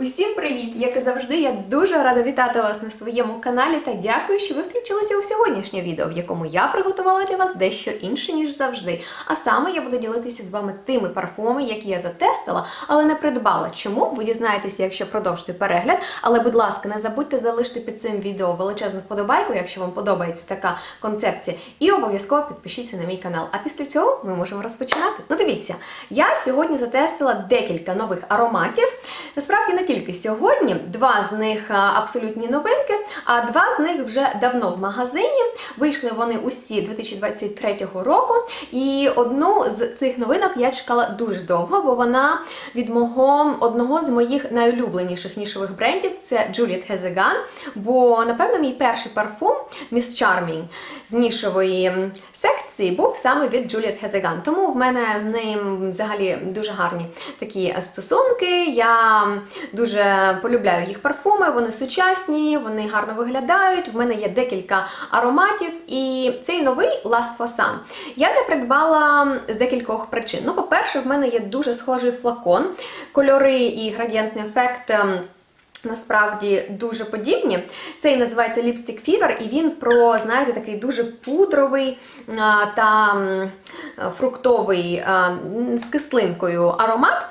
Усім привіт! Як і завжди, я дуже рада вітати вас на своєму каналі та дякую, що ви включилися у сьогоднішнє відео, в якому я приготувала для вас дещо інше, ніж завжди. А саме я буду ділитися з вами тими парфумами, які я затестила, але не придбала. Чому? Ви дізнаєтеся, якщо продовжити перегляд. Але, будь ласка, не забудьте залишити під цим відео величезну вподобайку, якщо вам подобається така концепція, і обов'язково підпишіться на мій канал. А після цього ми можемо розпочинати. Ну, дивіться, я сьогодні затестила декілька нових ароматів. Насправді не тільки сьогодні, два з них абсолютні новинки, а два з них вже давно в магазині. Вийшли вони усі 2023 року. І одну з цих новинок я чекала дуже довго, бо вона від мого одного з моїх найулюбленіших нішових брендів це Juliet Hezegan. Бо, напевно, мій перший парфум Miss Charming з нішової секції був саме від Juliet Hezegan. Тому в мене з ним взагалі дуже гарні такі стосунки. Я дуже полюбляю їх парфуми, вони сучасні, вони гарно виглядають. В мене є декілька ароматів, і цей новий Last Fasan я не придбала з декількох причин. Ну, по-перше, в мене є дуже схожий флакон, кольори і градієнтний ефект. ем, Насправді дуже подібні. Цей називається Lipstick Fever, і він про, знаєте, такий дуже пудровий та фруктовий з кислинкою аромат.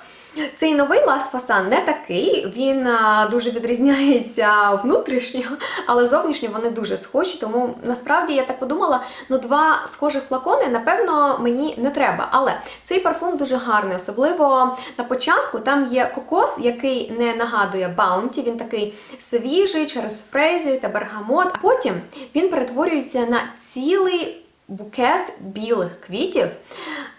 Цей новий Last Fasan не такий, він дуже відрізняється внутрішньо, але зовнішньо вони дуже схожі. Тому насправді я так подумала: ну два схожих флакони, напевно, мені не треба. Але цей парфум дуже гарний, особливо на початку там є кокос, який не нагадує Bounty, він такий свіжий через фрезію та бергамот. А потім він перетворюється на цілий букет білих квітів.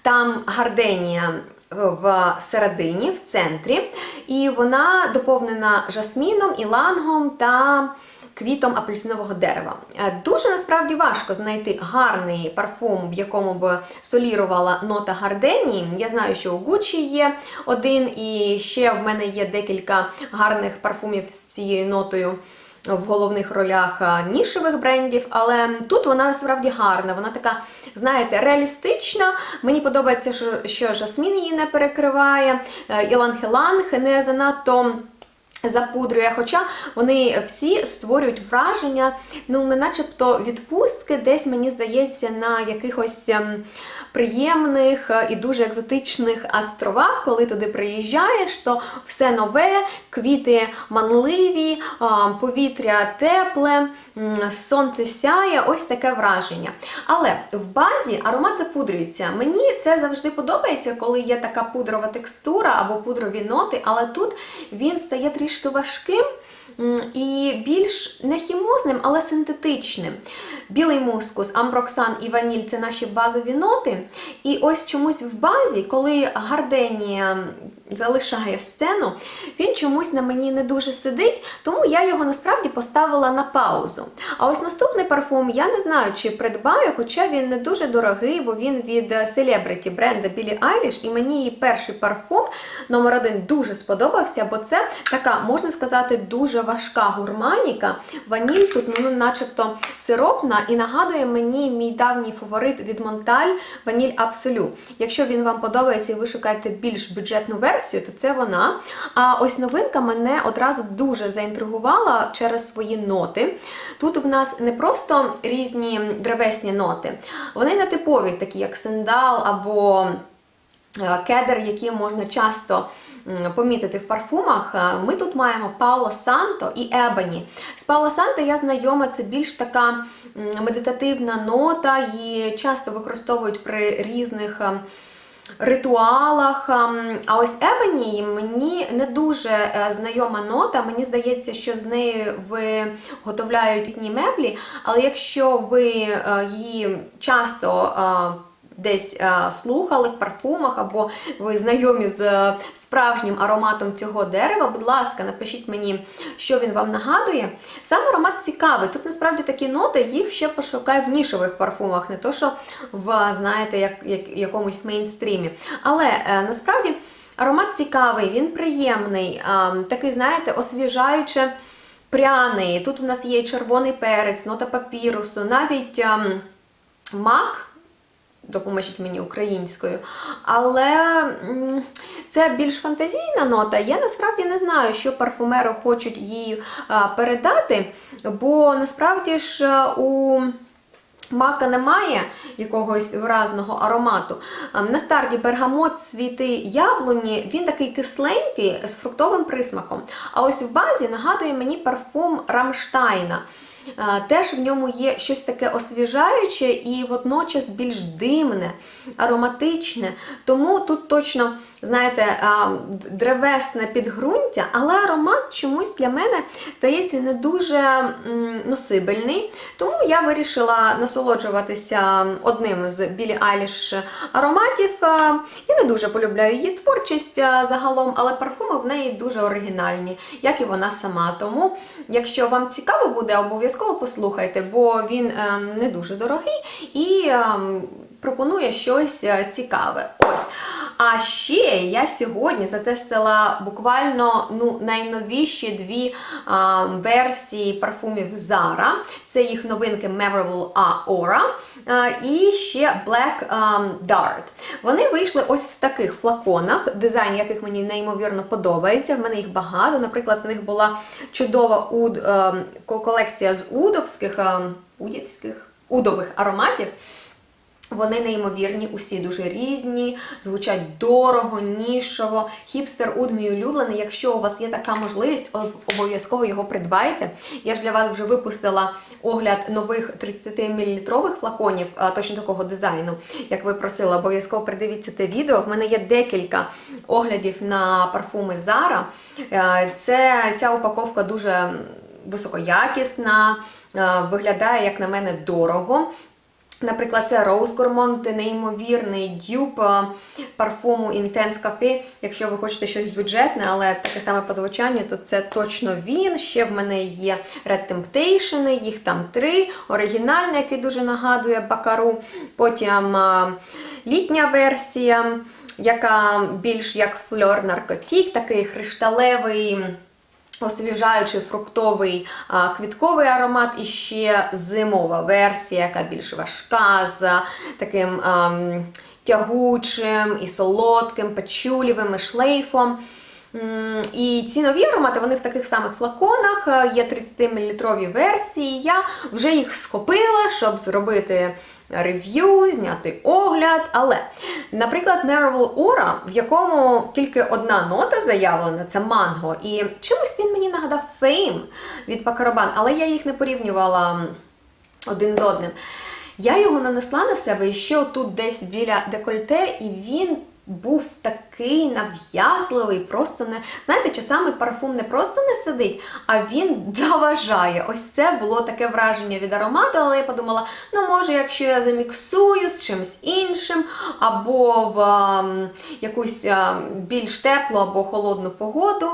Там гарденія в середині, в центрі, і вона доповнена жасміном, ілангом та квітом апельсинового дерева. Е, Дуже насправді важко знайти гарний парфум, в якому б солірувала нота гарденії. Я знаю, що у Gucci є один, і ще в мене є декілька гарних парфумів з цією нотою в головних ролях нішевих брендів, але тут вона насправді гарна. Вона така, знаєте, реалістична. Мені подобається, що, що жасмін її не перекриває, іланг-іланг не занадто. Запудрює, хоча вони всі створюють враження, ну не начебто відпустки, десь мені здається, на якихось ем, приємних е, і дуже екзотичних островах, коли туди приїжджаєш, то все нове, квіти манливі, повітря тепле, сонце сяє, ось таке враження. Але в базі аромат запудрюється. Мені це завжди подобається, коли є така пудрова текстура або пудрові ноти, але тут він стає трішки важким. І більш не хімозним, але синтетичним. Білий мускус, амброксан і ваніль це наші базові ноти. І ось чомусь в базі, коли гарденія залишає сцену, він чомусь на мені не дуже сидить, тому я його насправді поставила на паузу. А ось наступний парфум я не знаю, чи придбаю, хоча він не дуже дорогий, бо він від селебриті бренда Білі Айліш, і мені її перший парфум номер один дуже сподобався, бо це така, можна сказати, дуже важка гурманіка. Ваніль тут, ну, начебто сиропна, і нагадує мені мій давній фаворит від Монталь Ваніль Абсолю. Якщо він вам подобається і ви шукаєте більш бюджетну версію, то це вона. А ось новинка мене одразу дуже заінтригувала через свої ноти. Тут в нас не просто різні древесні ноти, вони не типові, такі як сендал або е, кедр, які можна часто помітити в парфумах. Е, Ми тут маємо Пауло Санто і Ебані. З Пауло Санто я знайома, це більш така медитативна нота, її часто використовують при різних. е, Ритуалах, Ем, а ось Ебані мені не дуже е, знайома нота. Мені здається, що з нею виготовляють різні меблі, але якщо ви е, її часто десь е, слухали в парфумах, або ви знайомі з е, справжнім ароматом цього дерева, будь ласка, напишіть мені, що він вам нагадує. Сам аромат цікавий. Тут насправді такі ноти, їх ще пошукай в нішових парфумах, не то що в, знаєте, як, як якомусь мейнстрімі. Але е, насправді аромат цікавий, він приємний, такий, знаєте, освіжаюче пряний. Тут у нас є червоний перець, нота папірусу, навіть ем, мак допоможіть мені українською. Але це більш фантазійна нота. Я насправді не знаю, що парфумери хочуть їй передати, бо насправді ж у. Мака немає якогось виразного аромату. На старті бергамот цвіти яблуні, він такий кисленький з фруктовим присмаком. А ось в базі нагадує мені парфум Рамштайна. Теж в ньому є щось таке освіжаюче і водночас більш димне, ароматичне. Тому тут точно, знаєте, древесне підґрунтя, але аромат чомусь для мене здається не дуже носибельний. Тому я вирішила насолоджуватися одним з Білі Айліш ароматів. Я не дуже полюбляю її творчість загалом, але парфуми в неї дуже оригінальні, як і вона сама. Тому, якщо вам цікаво буде, обов'язково послухайте, бо він ем, не дуже дорогий і ем, пропонує щось е, цікаве. Ось. А ще я сьогодні затестила буквально ну, найновіші дві а, версії парфумів Zara. Це їх новинки Memorable Aura і ще Black Dart. Вони вийшли ось в таких флаконах, дизайн яких мені неймовірно подобається. В мене їх багато. Наприклад, в них була чудова уд, колекція з удовських, удівських, удових ароматів. Вони неймовірні, усі дуже різні, звучать дорого, нішово. Хіпстер уд мій улюблений. Якщо у вас є така можливість, обов'язково його придбайте. Я ж для вас вже випустила огляд нових 30-мл флаконів, точно такого дизайну, як ви просили. Обов'язково придивіться те відео. В мене є декілька оглядів на парфуми Zara. Е, Це ця упаковка дуже високоякісна, е, виглядає, як на мене, дорого. Наприклад, це Rose Gourmand, неймовірний дюб е, парфуму Intense Cafe. Якщо ви хочете щось бюджетне, але таке саме по звучанню, то це точно він. Ще в мене є Red Temptation, їх там три. Оригінальний, який дуже нагадує Бакару. Потім е, літня версія, яка більш як фльор наркотік, такий кришталевий. Освіжаючий фруктовий а, квітковий аромат і ще зимова версія, яка більш важка, з таким а, тягучим і солодким, печулівим і шлейфом. І ці нові аромати, вони в таких самих флаконах, е, є 30-мл версії. Я вже їх схопила, щоб зробити рев'ю, зняти огляд. Але, наприклад, Marvel Aura, в якому тільки одна нота заявлена, це манго. І чимось він мені нагадав Fame від Пакарабан, але я їх не порівнювала один з одним. Я його нанесла на себе ще отут десь біля декольте, і він був такий нав'язливий, просто не. Знаєте, часами парфум не просто не сидить, а він заважає. Ось це було таке враження від аромату, але я подумала, ну може, якщо я заміксую з чимось іншим, або в ем, якусь ем, більш теплу або холодну погоду.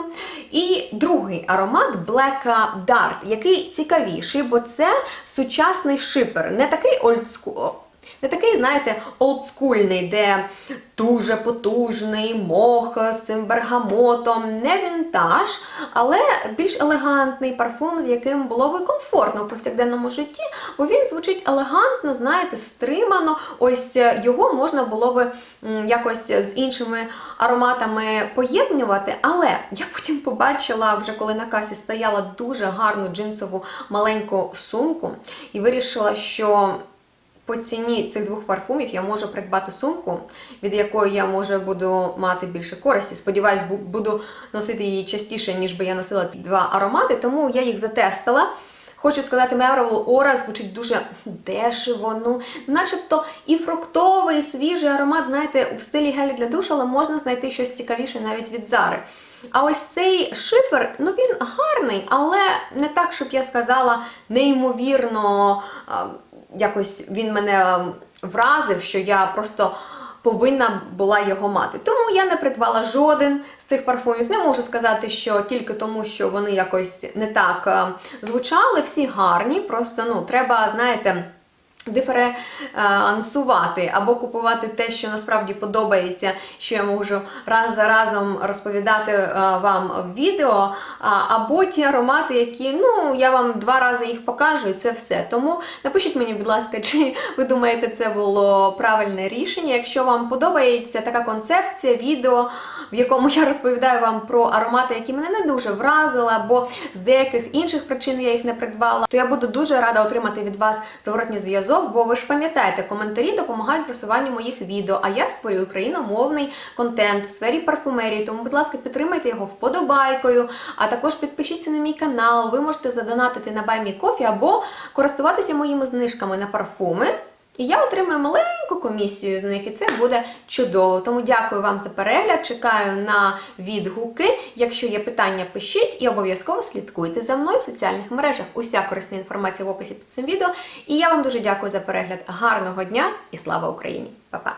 І другий аромат Black Dart, який цікавіший, бо це сучасний шипер, не такий олдскул. Не такий, знаєте, олдскульний, де дуже потужний мох з цим бергамотом, не вінтаж, але більш елегантний парфум, з яким було би комфортно у повсякденному житті, бо він звучить елегантно, знаєте, стримано. Ось е, його можна було би якось з іншими ароматами поєднувати. Але я потім побачила, вже коли на касі стояла дуже гарну джинсову маленьку сумку, і вирішила, що по ціні цих двох парфумів я можу придбати сумку, від якої я може буду мати більше користі. Сподіваюсь, буду носити її частіше, ніж би я носила ці два аромати, тому я їх затестила. Хочу сказати, Memorable Aura звучить дуже дешево, ну, начебто і фруктовий, і свіжий аромат, знаєте, в стилі гелі для душу, але можна знайти щось цікавіше навіть від Зари. А ось цей шипер, ну він гарний, але не так, щоб я сказала, неймовірно якось він мене ем, вразив, що я просто повинна була його мати. Тому я не придбала жоден з цих парфумів. Не можу сказати, що тільки тому, що вони якось не так е, звучали, всі гарні. Просто ну, треба, знаєте. Диференсувати або купувати те, що насправді подобається, що я можу раз за разом розповідати е, вам в відео, або ті аромати, які ну я вам два рази їх покажу, і це все. Тому напишіть мені, будь ласка, чи ви думаєте, це було правильне рішення. Якщо вам подобається така концепція відео, в якому я розповідаю вам про аромати, які мене не дуже вразили, або з деяких інших причин я їх не придбала, то я буду дуже рада отримати від вас зворотній зв'язок, бо ви ж пам'ятаєте, коментарі допомагають просуванню моїх відео, а я створюю україномовний контент в сфері парфумерії. Тому, будь ласка, підтримайте його вподобайкою, а також підпишіться на мій канал. Ви можете задонатити на BuyMeCoffee або користуватися моїми знижками на парфуми. І я отримую маленьку комісію з них, і це буде чудово. Тому дякую вам за перегляд. Чекаю на відгуки. Якщо є питання, пишіть і обов'язково слідкуйте за мною в соціальних мережах. Уся корисна інформація в описі під цим відео. І я вам дуже дякую за перегляд. Гарного дня і слава Україні! Па-па!